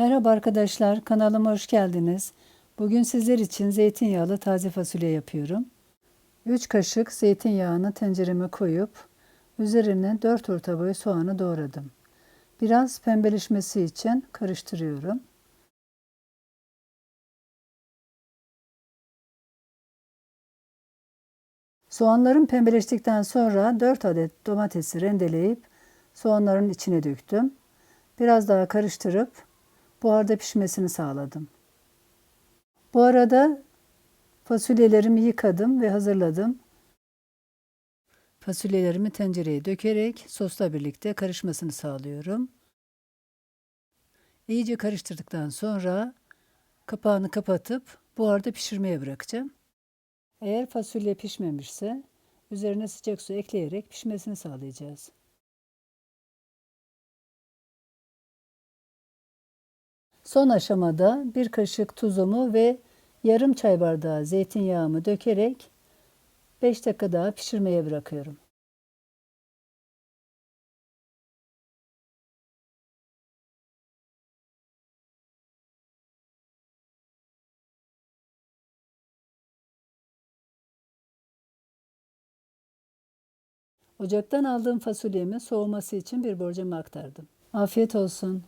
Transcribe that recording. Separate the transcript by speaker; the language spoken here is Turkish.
Speaker 1: Merhaba arkadaşlar, kanalıma hoş geldiniz. Bugün sizler için zeytinyağlı taze fasulye yapıyorum. 3 kaşık zeytinyağını tencereme koyup üzerine 4 orta boy soğanı doğradım. Biraz pembeleşmesi için karıştırıyorum. Soğanların pembeleştikten sonra 4 adet domatesi rendeleyip soğanların içine döktüm. Biraz daha karıştırıp buharda pişmesini sağladım. Bu arada fasulyelerimi yıkadım ve hazırladım. Fasulyelerimi tencereye dökerek sosla birlikte karışmasını sağlıyorum. İyice karıştırdıktan sonra kapağını kapatıp buharda pişirmeye bırakacağım. Eğer fasulye pişmemişse üzerine sıcak su ekleyerek pişmesini sağlayacağız. Son aşamada bir kaşık tuzumu ve yarım çay bardağı zeytinyağımı dökerek 5 dakika daha pişirmeye bırakıyorum. Ocaktan aldığım fasulyemi soğuması için bir borcama aktardım. Afiyet olsun.